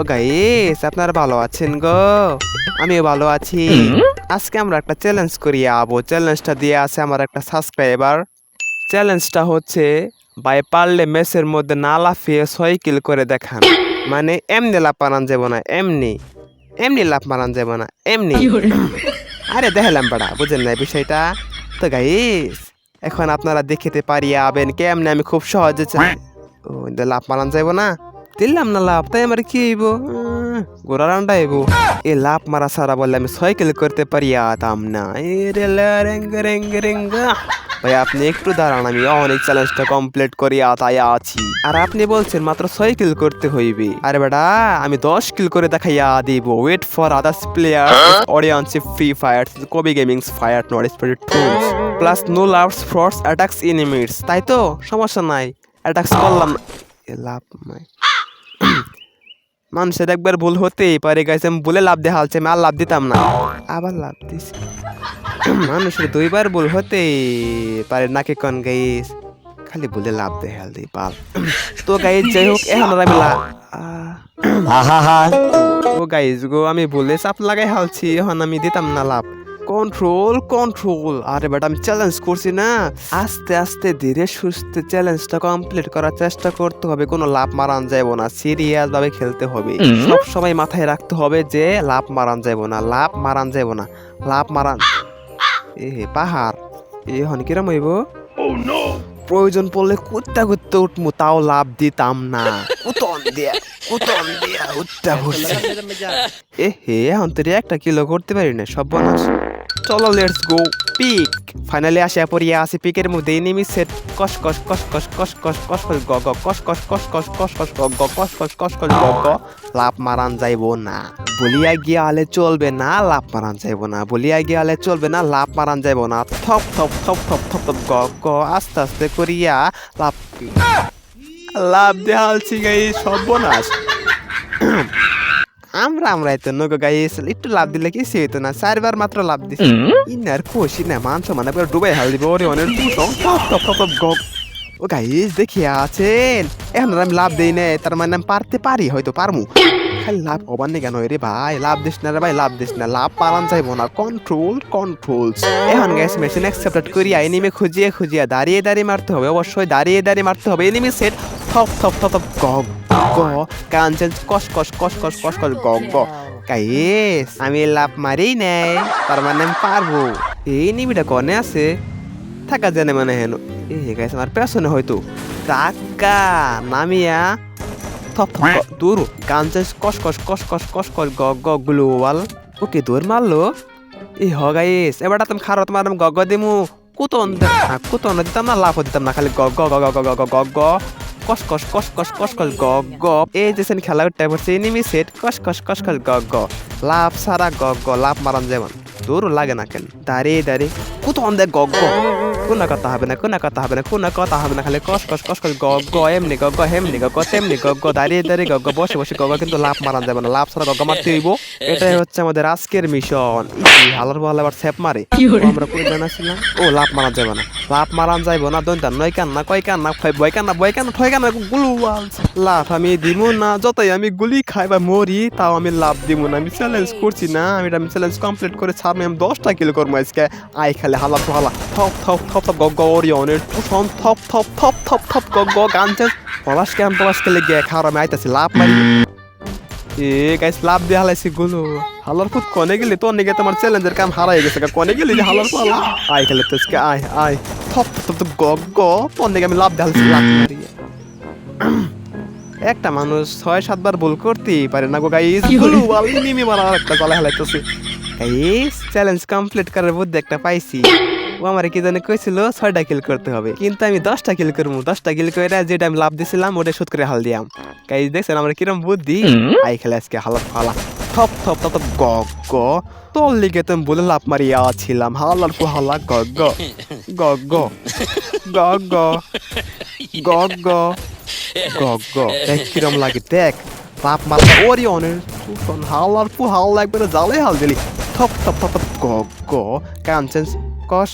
ও guys, আপনারা ভালো আছেন গো? আমিও ভালো আছি। আজকে আমরা একটা চ্যালেঞ্জ করি, আবো। চ্যালেঞ্জটা দিয়ে আছে আমার একটা সাবস্ক্রাইবার চ্যালেঞ্জটা হচ্ছে, ভাই, পারলে মেসের মধ্যে না লাফিয়ে সাইকেল করে দেখান। মানে এমনি লাভ মারান যাব না, এমনি। এমনি লাভ মারান যাব না, এমনি। আরে দেখালাম পাড়া বুঝেন না বিষয়টা? তো গাইস, এখন আপনারা দেখিতে পারিয়া আবেন কেমনে, আমি খুব সহজে চাই ও লাভ মারান যাইব না? দিলাম না লাভ, তাই আমার কি হইব? গোড়া রান্ডা হইব এ লাভ মারা সারা বললে আমি সাইকেল করতে পারিয়াতাম না। এ রে রেঙ্গ রেঙ্গ রেঙ্গ ভাই, আপনি একটু দাঁড়ান, আমি অনেক চ্যালেঞ্জটা কমপ্লিট করিয়া তাই আছি। আর আপনি বলছেন মাত্র ছয় কিল করতে হইবে। আরে বেটা, আমি দশ কিল করে দেখাইয়া দিব। Wait for others player audience free fire কবি gamings fire not spirit tools plus no loves frauds attacks enemies তাই তো? সমস্যা নাই অ্যাটাক্স করলাম। লাভ নাই। মানুষের একবার ভুল হতেই পারে গাইছে আমি বলে লাভ দিয়ে হালছে আমি আর লাভ দিতাম না। আবার লাভ দিছি। মানুষের দুইবার ভুল হতেই পারে নাকি কন গাইস খালি বলে লাভ দে হাল দিই পাল তো গাইস যাই হোক এখন আর আমি ও গাইস গো আমি বলে চাপ লাগাই হালছি এখন আমি দিতাম না লাভ। কন্ট্রোল কন্ট্রোল আরে বেটা আমি চ্যালেঞ্জ করছি না। আস্তে আস্তে ধীরে সুস্থে চ্যালেঞ্জটা কমপ্লিট করার চেষ্টা করতে হবে। কোনো লাভ মারান যাব না। সিরিয়াস ভাবে খেলতে হবে। সব সময় মাথায় রাখতে হবে যে লাভ মারান যাব না। লাভ মারান যাব না। লাভ মারান। এ হে পাহাড়। এ হন কিরম হইব? প্রয়োজন পড়লে কুত্তা কুত্তে উঠমু তাও লাভ দিতাম না কুতন দিয়া কুতন দিয়া উত্তা হচ্ছে এ হে এখন তোর একটা কিলো করতে পারি না সব বনাস চলো লেটস গো পিক ফাইনালি আসিয়া পড়িয়া আসি পিকের মধ্যে এনিমি সেট কস কস কস কস কস কস কস কস গ গ কস কস কস কস কস কস গ গ কস কস কস কস গ গ লাভ মারান যাইবো না বলিয়া গিয়া আলে চলবে না লাভ মারান যাইবো না। বলিয়া গিয়া আলে চলবে না লাভ মারান যাইবো না। থপ থপ থপ থপ থপ থপ, গ আস্তে আস্তে করিয়া লাভ লাভ দেহালছি গাই সর্বনাশ। আমরা আমরা তো নগো গাইস একটু লাভ দিলে কিছু হইতো না। চারবার মাত্র লাভ দিছি। ইনার খুশি না, মাংস মানে পুরো ডুবাই হাল দিব, ওরে অনেক ও গাইস, দেখিয়া আছেন। এখন আমি লাভ দেই না তার মানে আমি পারতে পারি, হয়তো পারমু। খালি লাভ হবার নি কেন? রে ভাই, লাভ দিস না রে ভাই, লাভ দিস না। লাভ পালান যাইবো না। কন্ট্রোল কন্ট্রোল এখন গ্যাস মেশিন অ্যাকসেপ্টেড করিয়া এনিমি খুঁজিয়ে খুঁজিয়া দাঁড়িয়ে দাঁড়িয়ে মারতে হবে। অবশ্যই দাঁড়িয়ে দাঁড়িয়ে মারতে হবে। এনিমি সেট থপ থপ থপ থপ গ গ। কাঞ্চন কস কস কস কস কস কস, গ গ। গাইস আমি লাভ মারি নাই, তার মানে আমি পারব। এই নিমিটা কনে আছে? থাকা জানে মানে হেন। এ গাইস আমার পেছনে হয়তো। টাকা নামিয়া থপ থপ গ- দূর কাঞ্চন কস কস কস কস কস কস গ গ গ্লোবাল ওকে দৌড় মারলো এ হ গাইস এবার তুমি খারো তোমার আমি গগ দিমু কুতন কুতন দিতাম না লাভ দিতাম না খালি গ গ গ গ গ গ গ গ গ কস কস কস কস কস কস গ গ এই যে সেন খেলা উঠতে পড়ছে এনিমি সেট কস কস কস কস গ গ লাভ সারা গ গ লাভ মারান যেমন দূর লাগে না কেন দাঁড়িয়ে দাঁড়িয়ে কুতন দে গ গ কোনো কথা হবে না কোনা কথা হবে না কোনা কথা হবে না খালি কস কস কস কস গ গ এমনি গ গ হেমনি গ গ তেমনি গ গ দাঁড়িয়ে দাঁড়িয়ে গ গ বসে বসে গ গ কিন্তু লাভ মারান যাবে না লাভ ছাড়া গ গ মারতে হইব এটাই হচ্ছে আমাদের আজকের মিশন হালার বল আবার স্যাপ মারে আমরা কই জানাছিলাম ও লাভ মারা যাবে না লাভ মারান যাইব না, দন্তা নয় না কয় কান না ফয় বয় কান না বয় কান না ঠয় কান না গুলু লাভ আমি দিব না, যতই আমি গুলি খাই বা মরি, তাও আমি লাভ দিব না। আমি চ্যালেঞ্জ করছি না, আমি আমি চ্যালেঞ্জ কমপ্লিট করে ছাড়বে আমি দশটা কিল করব আজকে। আই খালে হালা তো হালা। থপ থপ থপ থপ গগ অরিয়নের টুসন। থপ থপ থপ থপ থপ গগ গানছে পলাশ কেন, পলাশ কেলে গিয়ে খাওয়ার আমি আইতাছি, লাভ মারি এ গাইস লাভ দিয়ে হালাইছি গুলো। হালার খুব কনে গেলি? তোর নিকে তোমার চ্যালেঞ্জের কাম হারাই গেছে গা। কনে গেলি হালার পালা আই খেলে তো আয় আয়। থপ থপ থপ গগ গ তোর আমি লাভ দিয়ে লাভ মারিয়ে একটা মানুষ ছয় সাতবার ভুল করতেই পারে না গো গাইস নিমি মারা একটা গলা হেলাইতেছে। গাইস চ্যালেঞ্জ কমপ্লিট করার বুদ্ধি একটা পাইছি। ও আমার কি জানে কইছিল ছয়টা কিল করতে হবে। কিন্তু আমি দশটা কিল করব। দশটা কিল করে যেটা আমি লাভ দিছিলাম ওটা শুট করে হাল দিয়াম। গাইস দেখছেন আমার কিরম বুদ্ধি? আই খেলে আজকে হালাত ফালা। থপ থপ থপ গ গ তোর লিগে তুমি বলে লাভ মারিয়া ছিলাম। হালার কু হালা গ গ গগ গগ Goggo. গগ দেখ কিরম লাগে দেখ বাপ মাথা ওরি অনের পুষন হাল আর পু হাল লাগবে না জালে হাল দিলি। থপ থপ থপ গগ গগো কাঞ্চেন্স কস।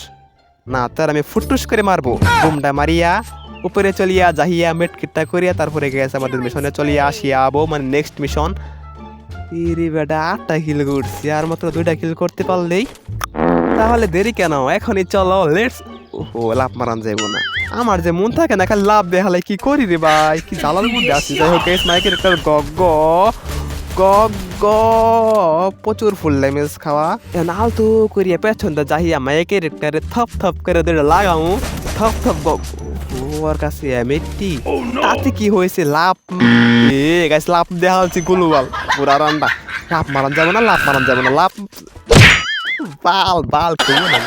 না তার আমি ফুটুস করে মারবো। বুমটা মারিয়া, উপরে চলিয়া যাহিয়া মেট কিট্টা করিয়া তারপরে গেছে আমাদের মিশনে চলিয়া আসিয়া আবো মানে নেক্সট মিশন ইরে বেটা, আটটা কিল করছি, আর মাত্র দুইটা কিল করতে পারলেই তাহলে দেরি কেন? এখনই চলো লেটস ও লাভ মারান যাইব না। আমার যে মন থাকে না, খালি লাভ দেখালে কি করি রে ভাই? কি জ্বালার মধ্যে আছি? যাই হোক এস মাইকের একটা গগ গগ প্রচুর ফুল ড্যামেজ খাওয়া। এখন আলতু করিয়া পেছন দা যাহিয়া মাইকের একটা থপ থপ করে দুটো লাগাও। থপ থপ গগ ওর কাছে এমএটি। তাতে কি হয়েছে? লাভ এ গাছ লাভ দেখা হচ্ছে গুলুবাল পুরা রান্না। লাভ মারান যাবে না লাভ মারান যাবে না লাভ বাল বাল খুব না